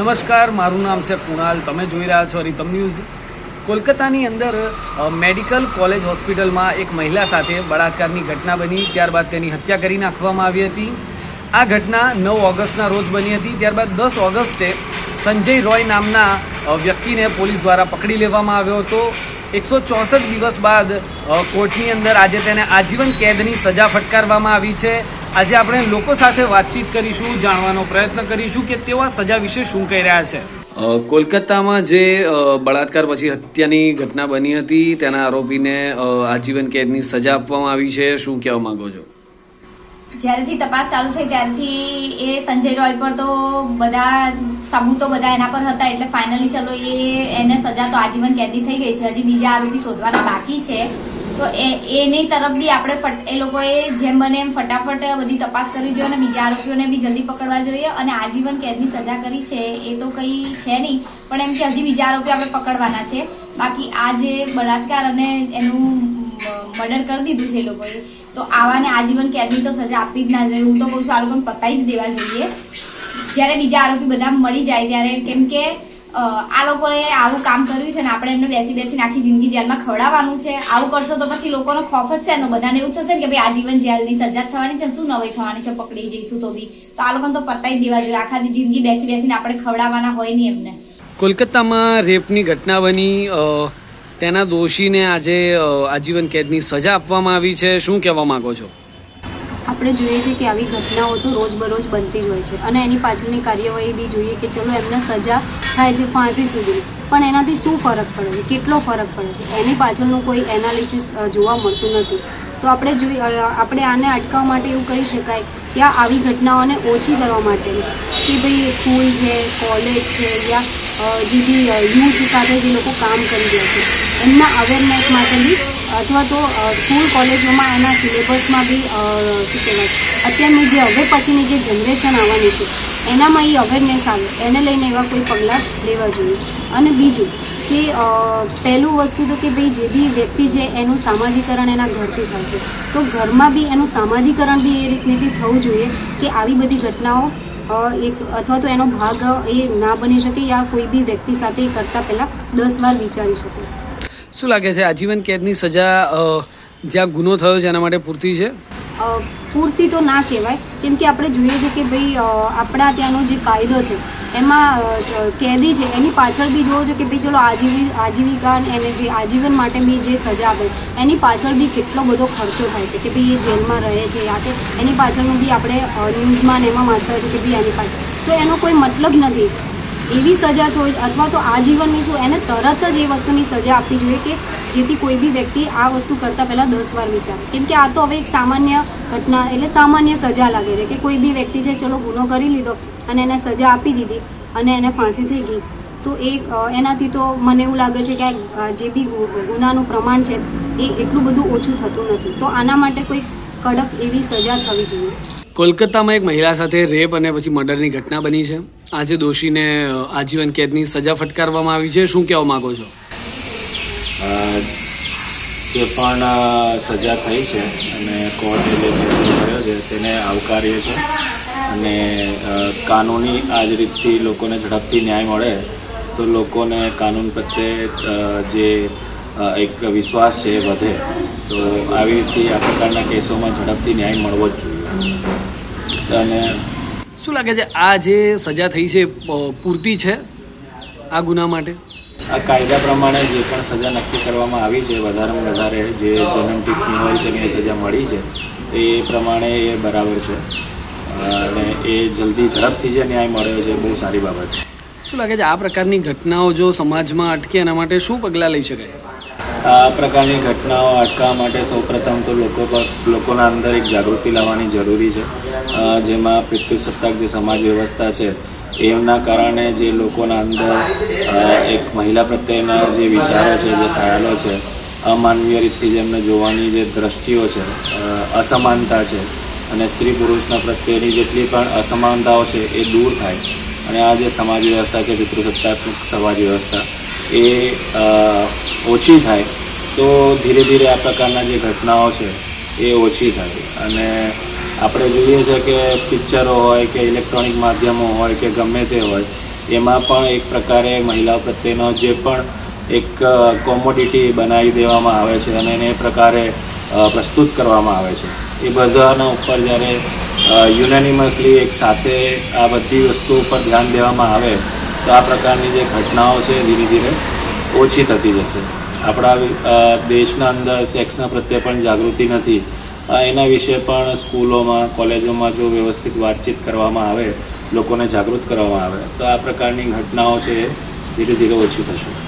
નમસ્કાર, મારું નામ છે કુણાલ. તમે જોઈ રહ્યા છો રીતમ ન્યૂઝ. કોલકાતાની અંદર મેડિકલ કોલેજ હોસ્પિટલમાં એક મહિલા સાથે બળાત્કારની ઘટના બની. ત્યારબાદ તેની હત્યા કરી નાખવામાં આવી હતી. આ ઘટના નવ ઓગસ્ટના રોજ બની હતી. ત્યારબાદ દસ ઓગસ્ટે સંજય રોય નામના વ્યક્તિને પોલીસ દ્વારા પકડી લેવામાં આવ્યો હતો. એકસો ચોસઠ દિવસ બાદ કોર્ટની અંદર આજે તેને આજીવન કેદની સજા ફટકારવામાં આવી છે. આજે આપણે લોકો સાથે વાતચીત કરીશું જાણવાનો પ્રયત્ન કરીશું કે તેઓ સજા વિશે શું કહી રહ્યા છે. કોલકાતામાં જે બળાત્કાર પછી હત્યાની ઘટના બની હતી તેના આરોપીને આજીવન કેદની સજા આપવામાં આવી છે. શું કહેવા માંગો છો? જ્યારેથી તપાસ ચાલુ થઈ ત્યારથી એ સંજય રોય પર તો બધા સબૂતો બધા એના પર હતા એટલે ફાઇનલી ચલો એ એને સજા તો આજીવન કેદી થઈ ગઈ છે. હજી બીજા આરોપી શોધવાના બાકી છે. તો એ, એની તરફ બી આપણે એ લોકોએ જેમ બને એમ ફટાફટ બધી તપાસ કરવી જોઈએ અને બીજા આરોપીઓને બી જલ્દી પકડવા જોઈએ અને આજીવન કેદની સજા કરી છે, એ તો કંઈ છે નહીં, પણ એમ કે હજી બીજા આરોપી આપણે પકડવાના છે. બાકી આ જે બળાત્કાર અને એનું મર્ડર કરી દીધું છે એ લોકોએ, તો આવાને આજીવન કેદની તો સજા આપવી જ ના જોઈએ. હું તો કહું છું, આ લોકોને પતાવી જ દેવા જોઈએ. જ્યારે બીજા આરોપી બધા મળી જાય, ત્યારે કેમ કે આ લોકોએ આવું કામ કર્યું છે ને આપણે એમને બેસી બેસીને આખી જિંદગી જેલમાં ખવડાવવાનું છે. આવું કરશો તો પછી લોકોનો ખોફ જ છે એનો બધાને એવું થશે કે ભાઈ આજીવન જેલની સજા થવાની છે શું નવાઈ થવાની છે, પકડી જઈશું તો બી. તો આ લોકોને તો પતાવી દેવા જોઈએ. આખા જિંદગી બેસી બેસીને આપણે ખવડાવવાના હોય નહીં એમને. કોલકાતામાં રેપની ઘટના બની. તેના દોષીને આજે આજીવન કેદની સજા આપવામાં આવી છે. શું કહેવા માંગો છો? આપણે જોઈએ છે કે આવી ઘટનાઓ તો રોજબરોજ બનતી જ હોય છે. અને એની પાછળની કાર્યવાહી બી જોઈએ કે ચલો એમને સજા થાય છે ફાંસી સુધી પણ એનાથી શું ફરક પડે છે? કેટલો ફરક પડે છે? એની પાછળનું કોઈ એનાલિસિસ જોવા મળતું નથી. તો આપણે જોઈ આપણે આને અટકાવવા માટે એવું કરી શકાય કે આવી ઘટનાઓને ઓછી કરવા માટે. કે ભાઈ સ્કૂલ છે, કોલેજ છે યા જે બી યુથ સાથે જે લોકો કામ કરી રહ્યા છે. એમના અવેરનેસ માટે બી અથવા તો સ્કૂલ કોલેજોમાં એના સિલેબસમાં બી શું કહેવાય અત્યારની જે હવે પછીની જે જનરેશન આવવાની છે, એનામાં એ અવેરનેસ આવે. એને લઈને એવા કોઈ પગલાં લેવા જોઈએ. અને બીજું કે પહેલું વસ્તુ તો કે ભાઈ જે બી વ્યક્તિ છે, એનું સામાજિકરણ એના ઘરથી થાય છે. તો ઘરમાં બી એનું સામાજિકરણ બી એ રીતની થવું જોઈએ કે આવી બધી ઘટનાઓ એ અથવા તો એનો ભાગ એ ના બની શકે યા કોઈ બી વ્યક્તિ સાથે કરતાં પહેલાં દસ વાર વિચારી શકે. શું લાગે છે આજીવન કેદની સજા જ્યાં ગુનો થયો છે એના માટે પૂરતી છે? પૂરતી તો ના કહેવાય. કેમ કે આપણે જોઈએ છે કે ભાઈ આપણા ત્યાંનો જે કાયદો છે, એમાં કેદી છે, એની પાછળ બી જોવો છો કે ભાઈ, ચલો, આજીવી, આજીવિકા એને જે આજીવન માટે બી જે સજા આપે, એની પાછળ બી કેટલો બધો ખર્ચો થાય છે કે ભાઈ એ જેલમાં રહે છે યા કે એની પાછળનું બી આપણે ન્યૂઝમાં ને એમાં વાંચતા હોય છે કે ભાઈ એની પાછળ. તો એનો કોઈ મતલબ નથી. એવી સજા હોય, અથવા તો આજીવનની શું, એને તરત જ એ વસ્તુની સજા આપવી જોઈએ કે જેથી કોઈ બી વ્યક્તિ આ વસ્તુ કરતાં પહેલાં દસ વાર વિચારે. કેમ કે આ તો હવે એક સામાન્ય ઘટના, એટલે સામાન્ય સજા લાગે છે કે કોઈ બી વ્યક્તિ છે, ચલો, ગુનો કરી લીધો અને એને સજા આપી દીધી અને એને ફાંસી થઈ ગઈ. તો એ એનાથી તો મને એવું લાગે છે કે આ જે બી ગુનાનું પ્રમાણ છે, એ એટલું બધું ઓછું થતું નથી. તો આના માટે કોઈ કડક એવી સજા થવી જોઈએ. કોલકાતામાં એક મહિલા સાથે રેપ અને પછી મર્ડરની ઘટના બની છે. આજે દોષીને આજીવન કેદની સજા ફટકારવામાં આવી છે. શું કહેવા માંગો છો? જે પણ સજા થઈ છે અને કોર્ટે જે કર્યો છે તેને આવકારીએ છે. અને કાનૂની આ જ રીતથી લોકોને ઝડપથી ન્યાય મળે તો લોકોને કાનૂન પ્રત્યે જે એક વિશ્વાસ છે એ વધે. તો આવી રીતે આ પ્રકારના કેસોમાં ઝડપથી ન્યાય મળવો જ જોઈએ. અને શું લાગે છે આ જે સજા થઈ છે પૂરતી છે આ ગુના માટે? આ કાયદા પ્રમાણે જે પણ સજા નક્કી કરવામાં આવી છે વધારેમાં વધારે જે જન્મ ટીપની હોય છે એ સજા મળી છે એ પ્રમાણે એ બરાબર છે. અને એ જલ્દી ઝડપથી જે ન્યાય મળ્યો છે એ બહુ સારી બાબત છે. શું લાગે છે આ પ્રકારની ઘટનાઓ જો સમાજમાં અટકે એના માટે શું પગલાં લઈ શકાય? આ પ્રકારની ઘટનાઓ અટકાવવા માટે સૌપ્રથમ તો લોકો પર, લોકોના અંદર એક જાગૃતિ લાવવાની જરૂરી છે. જેમાં પિતૃસત્તાક જે સમાજ વ્યવસ્થા છે, એમના કારણે જે લોકોના અંદર એક મહિલા પ્રત્યેના જે વિચારો છે, જે ખ્યાલો છે, અમાનવીય રીતથી જેમને જોવાની જે દ્રષ્ટિઓ છે અસમાનતા છે અને સ્ત્રી પુરુષના પ્રત્યેની જેટલી પણ અસમાનતાઓ છે એ દૂર થાય. અને આ જે સમાજ વ્યવસ્થા કે પિતૃસત્તાત્મક સમાજ વ્યવસ્થા એ ઓછી થાય, તો ધીરે ધીરે આ પ્રકારના જે ઘટનાઓ છે, એ ઓછી થાય. અને આપણે જોઈએ છે કે પિક્ચરો હોય કે ઇલેક્ટ્રોનિક માધ્યમો હોય કે ગમે તે હોય, એમાં પણ એક પ્રકારે મહિલાઓ પ્રત્યેનો જે પણ એક કોમોડિટી બનાવી દેવામાં આવે છે અને એને એ પ્રકારે પ્રસ્તુત કરવામાં આવે છે. એ બધાના ઉપર જ્યારે યુનાનિમસલી એક સાથે આ બધી વસ્તુ ઉપર ધ્યાન દેવામાં આવે તો આ પ્રકારની જે ઘટનાઓ છે ધીરે ધીરે ઓછી થતી જશે. આપણા દેશના અંદર સેક્સના પ્રત્યે પણ જાગૃતિ નથી. એના વિશે પણ સ્કૂલોમાં, કોલેજોમાં જો વ્યવસ્થિત વાતચીત કરવામાં આવે, લોકોને જાગૃત કરવામાં આવે, તો આ પ્રકારની ઘટનાઓ છે એ ધીરે ધીરે ઓછી થશે.